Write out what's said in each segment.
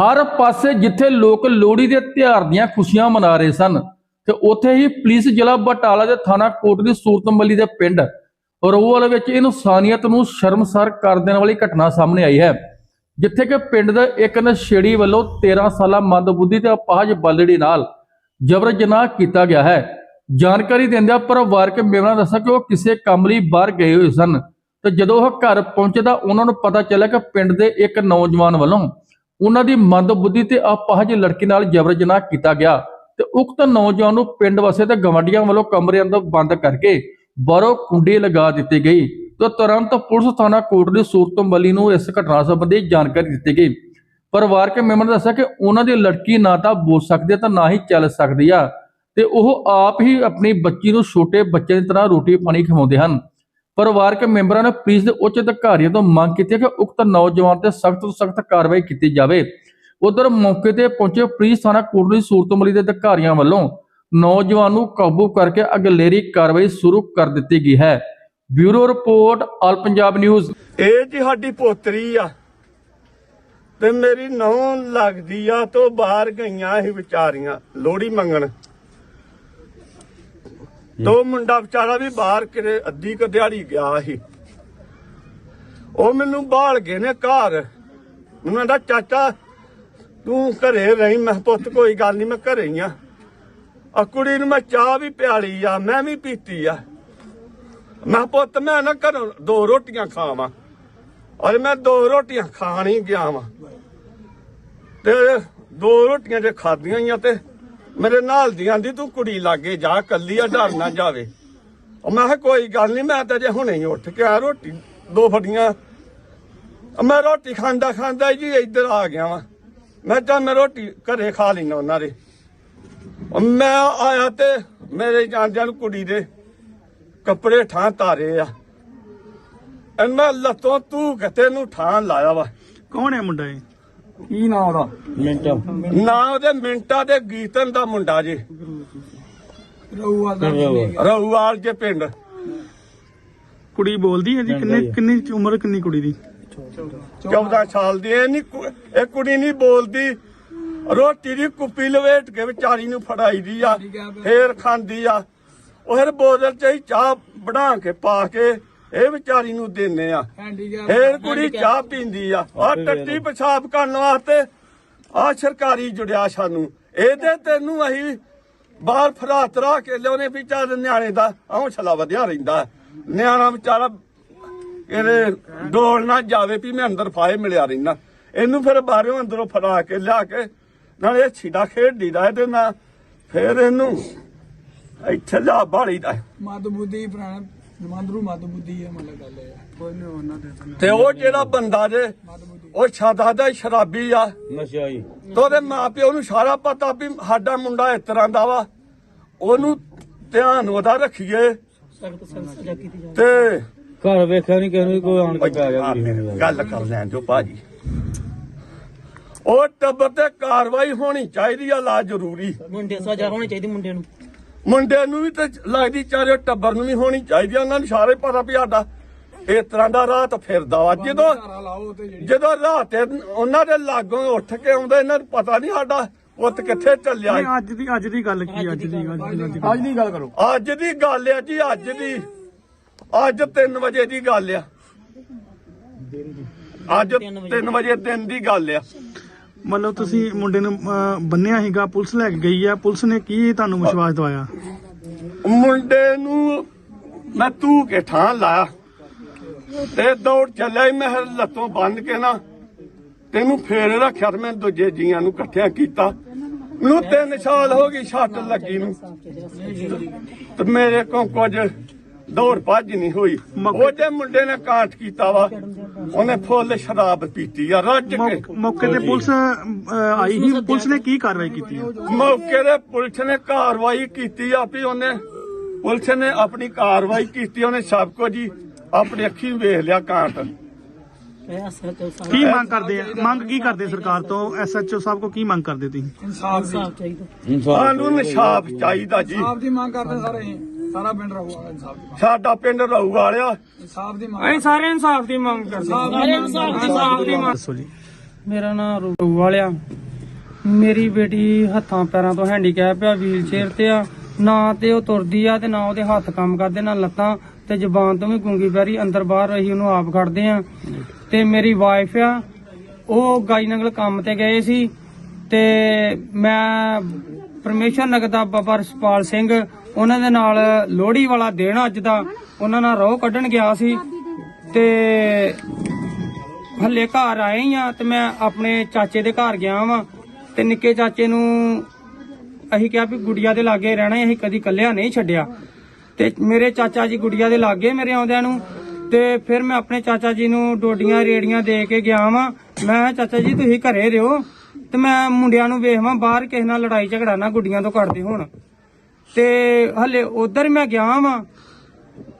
ਹਰ ਪਾਸੇ ਜਿੱਥੇ ਲੋਕ ਲੋਹੜੀ ਦੇ ਤਿਉਹਾਰ ਦੀਆਂ ਖੁਸ਼ੀਆਂ ਮਨਾ ਰਹੇ ਸਨ, ਤੇ ਉੱਥੇ ਹੀ ਪੁਲਿਸ ਜ਼ਿਲ੍ਹਾ ਬਟਾਲਾ ਦੇ ਥਾਣਾ ਕੋਟਲੀ ਸੂਰਤਮੱਲੀ ਦੇ ਪਿੰਡ ਰੋਵਾਲ ਵਿੱਚ ਇਨਸਾਨੀਅਤ ਨੂੰ ਸ਼ਰਮਸਾਰ ਕਰ ਦੇਣ ਵਾਲੀ ਘਟਨਾ ਸਾਹਮਣੇ ਆਈ ਹੈ, ਜਿੱਥੇ ਕਿ ਪਿੰਡ ਦੇ ਇੱਕ ਨਸ਼ੇੜੀ ਵੱਲੋਂ 13 ਸਾਲਾ ਮੰਦਬੁੱਧੀ ਤੇ ਅਪਾਹਜ ਬਾਲੜੀ ਨਾਲ ਜਬਰ ਜਨਾਹ ਕੀਤਾ ਗਿਆ ਹੈ। ਜਾਣਕਾਰੀ ਦਿੰਦਿਆਂ ਪਰਿਵਾਰਕ ਮੈਂਬਰਾਂ ਦੱਸਿਆ ਕਿ ਉਹ ਕਿਸੇ ਕੰਮ ਲਈ ਬਾਹਰ ਗਏ ਹੋਏ ਸਨ, ਤੇ ਜਦੋਂ ਉਹ ਘਰ ਪਹੁੰਚੇ ਤਾਂ ਉਹਨਾਂ ਨੂੰ ਪਤਾ ਚੱਲਿਆ ਕਿ ਪਿੰਡ ਦੇ ਇੱਕ ਨੌਜਵਾਨ ਵੱਲੋਂ ਉਹਨਾਂ ਦੀ ਮੰਦਬੁੱਧੀ ਤੇ ਅਪਾਹਜ ਲੜਕੀ ਨਾਲ ਜਬਰ ਜਨਾਹ ਕੀਤਾ ਗਿਆ ਤੇ ਉਕਤ ਨੌਜਵਾਨ ਨੂੰ ਪਿੰਡ ਵਸੇ ਤੇ ਗਵੰਡੀਆਂ ਵੱਲੋਂ ਕਮਰੇ ਅੰਦਰ ਬੰਦ ਕਰਕੇ ਬਾਹਰੋਂ ਕੁੰਡੀ ਲਗਾ ਦਿੱਤੀ ਗਈ ਤੇ ਤੁਰੰਤ ਪੁਲਿਸ ਥਾਣਾ ਕੋਟਲੀ ਦੀ ਸੂਰਤਮੱਲੀ ਨੂੰ ਇਸ ਘਟਨਾ ਸੰਬੰਧੀ ਜਾਣਕਾਰੀ ਦਿੱਤੀ ਗਈ। ਪਰਿਵਾਰਕ ਮੈਂਬਰ ਨੇ ਦੱਸਿਆ ਕਿ ਉਹਨਾਂ ਦੀ ਲੜਕੀ ਨਾ ਤਾਂ ਬੋਲ ਸਕਦੀ ਹੈ ਤਾਂ ਨਾ ਹੀ ਚੱਲ ਸਕਦੀ ਆ ਤੇ ਉਹ ਆਪ ਹੀ ਆਪਣੀ ਬੱਚੀ ਨੂੰ ਛੋਟੇ ਬੱਚੇ ਦੀ ਤਰ੍ਹਾਂ ਰੋਟੀ ਪਾਣੀ ਖਵਾਉਂਦੇ ਹਨ। ਪਰਿਵਾਰਕ ਮੈਂਬਰਾਂ ਨੇ ਪੁਲਿਸ ਦੇ ਉੱਚ ਅਧਿਕਾਰੀਆਂ ਤੋਂ ਮੰਗ ਕੀਤੀ ਹੈ ਕਿ ਉਕਤ ਨੌਜਵਾਨ ਤੇ ਸਖਤ ਤੋਂ ਸਖਤ ਕਾਰਵਾਈ ਕੀਤੀ ਜਾਵੇ। ਉਧਰ ਮੌਕੇ ਤੇ ਪਹੁੰਚੇ ਪੁਲਿਸ ਥਾਣਾ ਕੋਟਲੀ ਸੂਰਤਮਲੀ ਦੇ ਅਧਿਕਾਰੀਆਂ ਵੱਲੋਂ ਨੌਜਵਾਨ ਨੂੰ ਕਾਬੂ ਕਰਕੇ ਅਗਲੇਰੀ ਕਾਰਵਾਈ ਸ਼ੁਰੂ ਕਰ ਦਿੱਤੀ ਗਈ ਹੈ। Bureau report, all Punjab news. ਇਹ ਜੀ ਸਾਡੀ ਪੋਤਰੀ ਆ ਤੇ ਮੇਰੀ ਨੌਂ ਲੱਗਦੀ ਆ ਤੋਂ ਬਾਹਰ ਗਈਆਂ ਇਹ ਵਿਚਾਰੀਆਂ ਲੋੜੀ ਮੰਗਣ। ਤੋ ਮੁੰਡਾ ਵਿਚਾਰਾ ਵੀ ਬਾਹਰ ਕਿਤੇ ਅੱਧੀ ਕੁ ਦਿਹਾੜੀ ਗਿਆ ਸੀ। ਉਹ ਮੈਨੂੰ ਬਾਹਲ ਗਏ ਨੇ ਘਰ। ਮੈਨੂੰ ਕਹਿੰਦਾ ਚਾਚਾ ਤੂੰ ਘਰੇ ਰਹੀ। ਮੈਂ ਪੁੱਤ ਕੋਈ ਗੱਲ ਨਹੀਂ ਮੈਂ ਘਰੇ ਹੀ ਆ। ਆ ਕੁੜੀ ਨੂੰ ਮੈਂ ਚਾਹ ਵੀ ਪਿਆਲੀ ਆ ਮੈਂ ਵੀ ਪੀਤੀ ਆ। ਮੈਂ ਕਿਹਾ, ਪੁੱਤ ਮੈਂ ਨਾ ਘਰੋਂ ਦੋ ਰੋਟੀਆਂ ਖਾਵਾਂ। ਔਰ ਮੈਂ ਦੋ ਰੋਟੀਆਂ ਖਾਣ ਹੀ ਗਿਆ ਵਾਂ। ਤੇ ਦੋ ਰੋਟੀਆਂ ਜੇ ਖਾਧੀਆਂ ਹੀ ਆ ਤੇ ਮੇਰੇ ਨਾਲ ਦੀ ਆਂਦੀ ਤੂੰ ਕੁੜੀ ਲਾਗੇ ਜਾ, ਕੱਲੀ ਆ, ਡਰ ਨਾ ਜਾਵੇ। ਉਹ ਮੈਂ ਕਿਹਾ, ਕੋਈ ਗੱਲ ਨਹੀਂ ਮੈਂ ਤਾਂ ਜੇ ਹੁਣੇ ਹੀ ਉੱਠ ਕੇ ਆ ਰੋਟੀ, ਦੋ ਫੜੀਆਂ। ਮੈਂ ਰੋਟੀ ਖਾਂਦਾ ਖਾਂਦਾ ਜੀ ਇੱਧਰ ਆ ਗਿਆ ਵਾਂ। ਮੈਂ ਤਾਂ ਮੈਂ ਰੋਟੀ ਘਰੇ ਖਾ ਲੈਣਾ ਉਹਨਾਂ ਦੇ। ਮੈਂ ਆਇਆ ਤੇ ਮੇਰੇ ਜਾਂਦਿਆਂ ਨੂੰ ਕੁੜੀ ਦੇ ਕੱਪੜੇ ਠਾਂ ਤਾਰੇ ਆ। ਇਹਨਾਂ ਲੱਤੋਂ ਤੂੰ ਕਿਤੇ ਨੂੰ ਠਾਂ ਲਾਇਆ ਵਾ। ਕੌਣ ਹੈ ਮੁੰਡਾ ਇਹ? ਕੀ ਨਾਂ ਉਹਦਾ? ਮਿੰਟਾ। ਨਾ ਉਹਦੇ ਮਿੰਟਾ ਦੇ ਗੀਤਨ ਦਾ ਮੁੰਡਾ ਜੇ। ਰਹੁਵਾਲ ਜੇ ਪਿੰਡ। ਕੁੜੀ ਬੋਲਦੀ ਹੈ ਜੀ ਕਿੰਨੇ ਕਿੰਨੀ ਉਮਰ ਕਿੰਨੀ ਕੁੜੀ ਦੀ? 14 ਸਾਲ ਦੀ ਇਹ ਨਹੀਂ ਕੁ- ਇਹ ਕੁੜੀ ਨਹੀਂ ਬੋਲਦੀ। ਰੋਟੀ ਦੀ ਕੁੱਪੀ ਲਵੇਟ ਕੇ ਵਿਚਾਰੀ ਨੂੰ ਫੜਾਈ ਦੀ ਆ ਫੇਰ ਖਾਂਦੀ ਆ। ਉਹ ਫਿਰ ਬੋਤਲ ਚ ਹੀ ਚਾਹ ਬਣਾ ਕੇ ਪਾ ਕੇ ਇਹ ਵਿਚਾਰੀ ਨੂੰ ਦਿੰਨੇ ਆ। ਫੇਰ ਕੁੜੀ ਚਾਹ ਪੀਂਦੀ ਆ। ਆ ਟੱਟੀ ਪਿਸ਼ਾਬ ਕਰਨ ਵਾਸਤੇ ਆ ਸਰਕਾਰੀ ਜੁੜਿਆ ਸਾਨੂੰ। ਇਹਦੇ ਤੈਨੂੰ ਅਸੀਂ ਬਾਹਰ ਫਰਾਤ ਰਾ ਕੇ ਲਿਆਉਨੇ ਵੀ ਚੱਲ ਨਿਆਣੇ ਦਾ ਹੌਸਲਾ ਵਧਿਆ ਰਹਿੰਦਾ। ਨਿਆਣਾ ਵਿਚਾਰਾ ਇਹਦੇ ਡੋਲ ਨਾ ਜਾਵੇ ਵੀ ਮੈਂ ਅੰਦਰ ਫਾਏ ਮਿਲਿਆ ਰਹਿਣਾ ਇਹਨੂੰ ਫਿਰ ਬਾਹਰੋਂ ਅੰਦਰੋਂ ਫੜਾ ਕੇ ਲਿਆ ਕੇ ਨਾਲੇ ਇਹ ਛੀਡਾ ਖੇਡਦੀ ਦਾ ਇਹਦੇ ਨਾਲ। ਫਿਰ ਇਹਨੂੰ ਇੱਥੇ ਲਿਆ ਬਾੜੀ ਦਾ। ਮਦ ਬੁੱਧੀ ਪ੍ਰਾਣ ਮੰਦਰੂ ਮਦ ਬੁੱਧੀ ਹੈ ਮਤਲਬ ਗੱਲ ਹੈ ਕੋਈ ਨਹੀਂ ਉਹਨਾਂ ਦੇ ਤੇ ਉਹ ਜਿਹੜਾ ਬੰਦਾ ਜੇ ਉਹ ਛਾਦਾ ਦਾ ਸ਼ਰਾਬੀ ਆ। ਨਸ਼ਾਈ ਤੇ ਉਹਦੇ ਮਾਪਿਓ ਨੂੰ ਸਾਰਾ ਪਤਾ ਵੀ ਸਾਡਾ ਮੁੰਡਾ ਇਸ ਤਰ੍ਹਾਂ ਦਾ ਵਾ। ਉਹਨੂੰ ਧਿਆਨ ਉਹਦਾ ਰੱਖੀਏ। ਤੇ ਘਰ ਵੇਖਿਆ ਨਹੀਂ ਕਿਸੇ ਨੂੰ ਕੋਈ ਆਣ ਕੇ ਪੈ ਗਿਆ ਗੱਲ ਕਰ ਲੈਣ ਜੋ ਭਾਜੀ। ਉਹ ਟੱਬਰ ਤੇ ਕਾਰਵਾਈ ਹੋਣੀ ਚਾਹੀਦੀ ਆ ਲਾ ਜ਼ਰੂਰੀ। ਮੁੰਡੇ ਸਜ਼ਾ ਹੋਣੀ ਚਾਹੀਦੀ ਮੁੰਡੇ ਨੂੰ। ਮੁੰਡੇ ਨੂੰ ਵੀ ਤੇ ਲੱਗਦੀ ਚਾਰੇ ਟੱਬਰ ਨੂੰ ਵੀ ਹੋਣੀ ਚਾਹੀਦੀ ਆ ਉਹਨਾਂ ਨੂੰ ਸਾਰੇ ਪਤਾ ਵੀ ਸਾਡਾ। ਇਸ ਤਰ੍ਹਾਂ ਦਾ ਰਾਤ ਫਿਰਦਾ ਵਾ। ਜਦੋਂ ਧਾਰਾ ਲਾਓ ਤੇ ਜਿਹੜੀ ਜਦੋਂ ਰਾਤ ਇਹ- ਉਹਨਾਂ ਦੇ ਲਾਗੋਂ ਉੱਠ ਕੇ ਆਉਂਦੇ ਇਹਨਾਂ ਨੂੰ ਪਤਾ ਨਹੀਂ ਸਾਡਾ ਪੁੱਤ ਕਿੱਥੇ ਚੱਲਿਆ। ਨਹੀਂ ਅੱਜ ਦੀ ਅੱਜ ਦੀ ਗੱਲ ਕੀ ਅੱਜ ਦੀ ਗੱਲ ਅੱਜ ਦੀ ਅੱਜ ਦੀ ਗੱਲ ਕਰੋ। ਅੱਜ ਦੀ ਗੱਲ ਆ ਜੀ ਅੱਜ ਦੀ। ਅੱਜ 3 ਵਜੇ ਦੀ ਗੱਲ ਆ। ਅੱਜ 3 ਵਜੇ ਦਿਨ ਦੀ ਗੱਲ ਆ। ਮਤਲਬ ਤੁਸੀਂ ਮੁੰਡੇ ਨੂੰ ਅਹ, ਬੰਨਿਆ ਸੀਗਾ ਪੁਲਿਸ ਲੈ ਕੇ ਗਈ ਆ। ਪੁਲਿਸ ਨੇ ਕੀ ਤੁਹਾਨੂੰ ਵਿਸ਼ਵਾਸ ਦਵਾਇਆ? ਮੁੰਡੇ ਨੂੰ ਮੈਂ ਤੂੰ ਕੇ ਠਾਂ ਲਾਇਆ। ਤੇ ਦੌੜ ਚੱਲਿਆ ਈ ਮੈਂ ਫਿਰ ਲੱਤੋਂ ਬੰਨ ਕੇ ਨਾ ਤੈਨੂੰ ਫੇਰ ਰੱਖਿਆ ਤੇ ਮੈਂ ਦੂਜੇ ਜੀਆਂ ਨੂੰ ਇਕੱਠਿਆ ਕੀਤਾ। ਮੈਨੂੰ ਤਿੰਨ ਸਾਲ ਹੋ ਗਈ ਛੱਟ ਲੱਗੀ ਨੂੰ। ਤੇ ਮੇਰੇ ਕੋਲ ਕੁਝ ਦੌੜ ਭੱਜ ਨਹੀਂ ਹੋਈ। ਉਹਦੇ ਮੁੰਡੇ ਨੇ ਕਾਟ ਕੀਤਾ ਵਾ ਉਹਨੇ ਫੁੱਲ ਸ਼ਰਾਬ ਪੀਤੀ ਆ ਰੱਜ ਕੇ। ਮੌਕੇ ਤੇ ਪੁਲਿਸ ਆਈ ਸੀ। ਪੁਲਿਸ ਨੇ ਕੀ ਕਾਰਵਾਈ ਕੀਤੀ? ਮੌਕੇ ਦੇ ਪੁਲਿਸ ਨੇ ਕਾਰਵਾਈ ਕੀਤੀ ਆ ਵੀ ਉਹਨੇ ਪੁਲਿਸ ਨੇ ਆਪਣੀ ਕਾਰਵਾਈ ਕੀਤੀ ਉਹਨੇ ਸਭ ਕੁਝ ਹੀ ਆਪਣੀ ਅੱਖੀਂ ਵੇਖ ਲਿਆ ਕਾਂਟ। ਕੀ ਮੰਗ ਕਰਦੇ ਆ? ਮੰਗ ਕੀ ਕਰਦੇ ਸਰਕਾਰ ਤੋਂ? ਐਸਐਚਓ ਸਾਹਿਬ ਕੋ ਕੀ ਮੰਗ ਕਰਦੇ ਤੁਸੀਂ? ਇਨਸਾਫ ਚਾਹੀਦਾ। ਸਾਨੂੰ ਇਨਸਾਫ ਚਾਹੀਦਾ। ਜੀ। ਇਨਸਾਫ ਦੀ ਮੰਗ ਕਰਦੇ ਸਾਰੇ ਅਸੀਂ। ਸਾਰਾ ਪਿੰਡ ਰਹੂਗਾ ਇਨਸਾਫ ਦੀ ਸਾਡਾ ਪਿੰਡ ਰਹੂ ਵਾਲਿਆ। ਇਨਸਾਫ ਦੀ ਮੰਗ ਅਸੀਂ ਸਾਰੇ ਇਨਸਾਫ ਦੀ ਮੰਗ ਕਰਦੇ ਸਾਰੇ ਇਨਸਾਫ ਦੀ ਮੰਗ ਦੱਸੋ ਜੀ। ਮੇਰਾ ਨਾਮ ਰੂ ਵਾਲਿਆ। ਮੇਰੀ ਬੇਟੀ ਹੱਥਾਂ ਪੈਰਾਂ ਤੋਂ ਹੈਂਡੀਕੈਪ ਆ ਵੀਲ ਚੇਅਰ ਤੇ ਆ। ਨਾ ਤੇ ਉਹ ਤੁਰਦੀ ਆ ਤੇ ਨਾ ਉਹਦੇ ਹੱਥ ਕੰਮ ਕਰਦੇ ਨਾ ਲੱਤਾਂ ਤੇ ਜ਼ੁਬਾਨ ਤੋਂ ਵੀ ਗੁੰਗੀ ਪੈਰੀ ਅੰਦਰ ਬਾਹਰ ਅਸੀਂ ਉਹਨੂੰ ਆਪ ਖੜਦੇ ਆ। ਤੇ ਮੇਰੀ ਵਾਈਫ ਆ ਉਹ ਗਾਈ ਨੰਗਲ ਕੰਮ ਤੇ ਗਏ ਸੀ। ਤੇ ਮੈਂ ਪਰਮੇਸ਼ਰ ਨਗਰ ਦਾ ਬਾਬਾ ਰਸਪਾਲ ਸਿੰਘ ਉਹਨਾਂ ਦੇ ਨਾਲ ਲੋਹੜੀ ਵਾਲਾ ਦਿਨ ਅੱਜ ਦਾ ਉਹਨਾਂ ਨਾਲ ਰੋਹ ਕੱਢਣ ਗਿਆ ਸੀ ਤੇ ਹੱਲੇ ਘਰ ਆਏ ਹੀ ਆ ਤੇ ਮੈਂ ਆਪਣੇ ਚਾਚੇ ਦੇ ਘਰ ਗਿਆ ਵਾਂ ਤੇ ਨਿੱਕੇ ਚਾਚੇ ਨੂੰ ਅਸੀਂ ਕਿਹਾ ਵੀ ਗੁੜੀਆ ਦੇ ਲਾਗੇ ਰਹਿਣਾ ਹੈ, ਅਸੀਂ ਕਦੀ ਕੱਲਿਆ ਨਹੀਂ ਛੱਡਿਆ। ਤੇ ਮੇਰੇ ਚਾਚਾ ਜੀ ਗੁੜੀਆ ਦੇ ਲਾਗੇ ਮੇਰੇ ਆਉਂਦਿਆਂ ਨੂੰ ਤੇ ਫਿਰ ਮੈਂ ਆਪਣੇ ਚਾਚਾ ਜੀ ਨੂੰ ਡੋਡੀਆਂ ਰੇੜੀਆਂ ਦੇ ਕੇ ਗਿਆ ਵਾਂ। ਮੈਂ ਚਾਚਾ ਜੀ ਤੁਸੀਂ ਘਰੇ ਰਹੋ ਤੇ ਮੈਂ ਮੁੰਡਿਆਂ ਨੂੰ ਵੇਖਵਾਂ ਬਾਹਰ ਕਿਸੇ ਨਾਲ ਲੜਾਈ ਝਗੜਾ ਨਾ ਗੁੱਡੀਆਂ ਤੋਂ ਕੱਢਦੇ ਹੋਣ। ਤੇ ਹੱਲੇ ਉਧਰ ਮੈਂ ਗਿਆ ਵਾਂ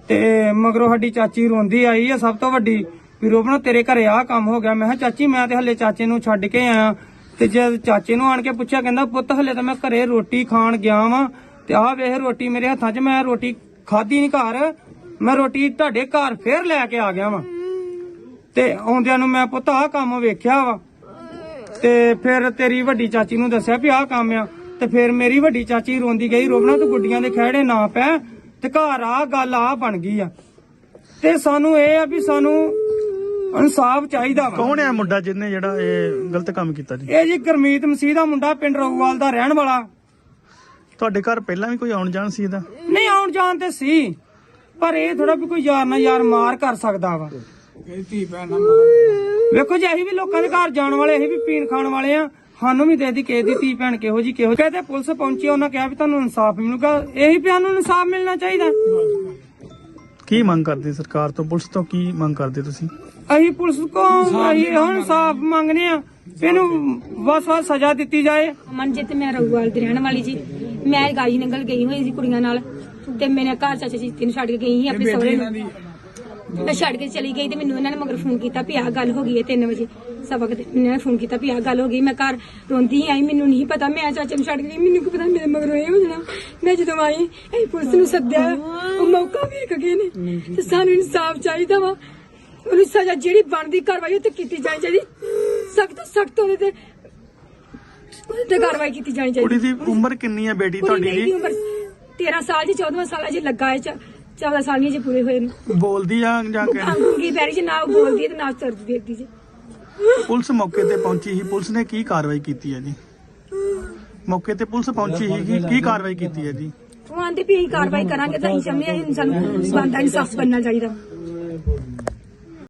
ਤੇ ਮਗਰੋਂ ਸਾਡੀ ਚਾਚੀ ਰੋਂਦੀ ਆਈ ਆ ਸਭ ਤੋਂ ਵੱਡੀ, ਵੀ ਰੋਪਣਾ ਤੇਰੇ ਘਰੇ ਆ ਕੰਮ ਹੋ ਗਿਆ। ਮੈਂ ਕਿਹਾ, ਚਾਚੀ, ਮੈਂ ਤੇ ਹਲੇ ਚਾਚੇ ਨੂੰ ਛੱਡ ਕੇ ਆਇਆ। ਤੇ ਜਦ ਚਾਚੇ ਨੂੰ ਆਣ ਕੇ ਪੁੱਛਿਆ, ਕਹਿੰਦਾ, ਪੁੱਤ, ਹਲੇ ਤਾਂ ਮੈਂ ਘਰੇ ਰੋਟੀ ਖਾਣ ਗਿਆ ਵਾਂ ਤੇ ਆਹ ਵੇਖ ਰੋਟੀ ਮੇਰੇ ਹੱਥਾਂ 'ਚ, ਮੈਂ ਰੋਟੀ ਖਾਧੀ ਨਹੀਂ ਘਰ। ਮੈਂ ਰੋਟੀ ਤੁਹਾਡੇ ਘਰ ਫੇਰ ਲੈ ਕੇ ਆ ਗਿਆ ਵਾਂ। ਤੇ ਆਉਂਦਿਆਂ ਨੂੰ ਮੈਂ, ਪੁੱਤ, ਆਹ ਕੰਮ ਵੇਖਿਆ ਵਾ। ਤੇ ਫਿਰ ਤੇਰੀ ਵੱਡੀ ਚਾਚੀ ਨੂੰ ਦੱਸਿਆ ਵੀ ਆਹ ਕੰਮ ਆ। ਤੇ ਫਿਰ ਮੇਰੀ ਵੱਡੀ ਚਾਚੀ ਰੋਂਦੀ ਗਈ ਰੋਬਣਾ ਤੂੰ ਗੁੱਡੀਆਂ ਦੇ ਖਹਿੜੇ ਨਾ ਪੈ ਤੇ ਘਰ ਆ ਗੱਲ ਆ ਬਣ ਗਈ ਆ। ਤੇ ਸਾਨੂੰ ਇਹ ਆ ਵੀ ਸਾਨੂੰ ਇਨਸਾਫ ਚਾਹੀਦਾ ਵਾ। ਕੌਣ ਹੈ ਮੁੰਡਾ ਜਿਹਨੇ ਜਿਹੜਾ ਇਹ ਗਲਤ ਕੰਮ ਕੀਤਾ ਜੀ? ਇਹ ਜੀ ਗਰਮੀਤ ਮਸੀਹ ਦਾ ਮੁੰਡਾ ਪਿੰਡ ਰੋਗਵਾਲ ਦਾ ਰਹਿਣ ਵਾਲਾ। ਤੁਹਾਡੇ ਘਰ ਪਹਿਲਾਂ ਵੀ ਕੋਈ ਆਉਣ ਜਾਣ ਸੀ ਇਹਦਾ? ਨਹੀਂ ਆਉਣ ਜਾਣ ਤੇ ਸੀ ਪਰ ਇਹ ਥੋੜਾ ਵੀ ਕੋਈ ਯਾਰ ਨਾ ਯਾਰ ਮਾਰ ਕਰ ਸਕਦਾ ਵਾ। ਵੇਖੋ ਜੀ ਅਸੀਂ ਵੀ ਲੋਕਾਂ ਦੇ ਘਰ ਜਾਣ ਵਾਲੇ ਅਸੀਂ ਵੀ ਪੀਣ ਖਾਣ ਵਾਲੇ ਆ। ਸਾਨੂੰ ਵੀ ਦੇ ਦੀ ਕਿਸੇ ਦੀ ਧੀ ਭੈਣ ਕਿਹੋ ਜੀ ਕਿਹੋ ਕਹਿੰਦੇ ਪੁਲਿਸ ਪਹੁੰਚੀ ਉਹਨਾਂ ਕਿਹਾ ਵੀ ਤੁਹਾਨੂੰ ਇਨਸਾਫ ਮਿਲੂਗਾ। ਇਹੀ ਵੀ ਸਾਨੂੰ ਇਨਸਾਫ ਮਿਲਣਾ ਚਾਹੀਦਾ। ਕੀ ਮੰਗ ਕਰਦੇ ਸਰਕਾਰ ਤੋਂ? ਪੁਲਿਸ ਤੋਂ ਕੀ ਮੰਗ ਕਰਦੇ ਤੁਸੀਂ? ਅਸੀਂ ਪੁਲਿਸ ਕੋ ਅਸੀਂ ਹੁਣ ਇਨਸਾਫ ਮੰਗਨੇ ਆ ਇਹਨੂੰ ਬਸ ਬਸ ਸਜ਼ਾ ਦਿੱਤੀ ਜਾਏ। ਮਨਜੀਤ ਮੈਂ ਰਘੂਵਾਲ ਦੀ ਰਹਿਣ ਵਾਲੀ ਜੀ। ਮੈਂ ਗਾਈ ਨੰਗਲ ਗਈ ਹੋਈ ਸੀ ਕੁੜੀਆਂ ਨਾਲ। ਤੇ ਮੇਰੇ ਘਰ ਚਾਚਾ ਜੀ ਤੈਨੂੰ ਛੱਡ ਕੇ ਗਈ ਸੀ ਆਪਣੇ ਸਹੁਰੇ ਨੂੰ। ਮੈਂ ਛੱਡ ਕੇ ਚਲੀ ਗਈ ਤੇ ਮੈਨੂੰ ਇਹਨਾਂ ਨੇ ਮਗਰ ਫੋਨ ਕੀਤਾ ਵੀ ਆਹ ਗੱਲ ਹੋ ਗਈ ਹੈ 3 ਵਜੇ। ਸਬਕ ਤੇ ਇਹਨਾਂ ਨੇ ਫੋਨ ਕੀਤਾ ਵੀ ਆਹ ਗੱਲ ਹੋ ਗਈ। ਮੈਂ ਘਰ ਰੋਂਦੀ ਆਈ ਮੈਨੂੰ ਨਹੀਂ ਪਤਾ। ਮੈਂ ਚਾਚੇ ਨੂੰ ਛੱਡ ਗਈ। ਮੈਨੂੰ ਕੀ ਪਤਾ ਮੇਰੇ ਮਗਰੋਂ ਇਹ ਹੋ ਜਾਣਾ। ਮੈਂ ਜਦੋਂ ਆਈ ਅਸੀਂ ਪੁਲਿਸ ਨੂੰ ਸੱਦਿਆ। ਉਹ ਮੌਕਾ ਵੇਖ ਗਏ ਨੇ ਤੇ ਸਾਨੂੰ ਇਨਸਾਫ ਚਾਹੀਦਾ ਵਾ। ਉਹਨੂੰ ਸਜ਼ਾ ਜਿਹੜੀ ਬਣਦੀ ਕਾਰਵਾਈ ਉਹ ਤੇ ਕੀਤੀ ਜਾਣੀ ਚਾਹੀਦੀ। ਸਖਤ ਸਖਤ ਉਹਦੇ ਤੇ ਉਹਦੇ ਤੇ ਕਾਰਵਾਈ ਕੀਤੀ ਜਾਣੀ ਚਾਹੀਦੀ। ਕੁੜੀ ਦੀ ਉਮਰ ਕਿੰਨੀ ਹੈ ਬੇਟੀ ਤੁਹਾਡੀ ਦੀ ਉਮਰ 13 ਸਾਲ ਜੀ 14 ਸਾਲ ਜੀ ਲੱਗਾ ਹੈ। 14 ਸਾਲ ਨਹੀਂ ਜੇ ਪੂਰੇ ਹੋਏ ਨੇ। ਬੋਲਦੀ ਆ ਜਾਂ ਕਿ ਅੰਗੂਗੀ ਪੈਰੀ ਜੀ ਨਾ ਬੋਲਦੀ ਹੈ ਤੇ ਨਾ ਤੁਰਦੀ ਫਿਰਦੀ ਜੀ। ਪੁਲਿਸ ਮੌਕੇ ਤੇ ਪਹੁੰਚੀ ਸੀ। ਪੁਲਿਸ ਨੇ ਕੀ ਕਾਰਵਾਈ ਕੀਤੀ ਹੈ ਜੀ? ਮੌਕੇ ਤੇ ਪੁਲਿਸ ਪਹੁੰਚੀ ਸੀ ਕੀ ਕਾਰਵਾਈ ਕੀਤੀ ਹੈ ਜੀ? ਉਹ ਆਂਦੇ ਵੀ ਅਸੀਂ ਕਾਰਵਾਈ ਕਰਾਂਗੇ ਤਾਂ ਅਸੀਂ ਚਾਹੁੰਦੇ ਹਾਂ ਸਾਨੂੰ ਬੰਦਾ ਇਨਸਾਫ ਬਣਨਾ ਚਾਹੀਦਾ।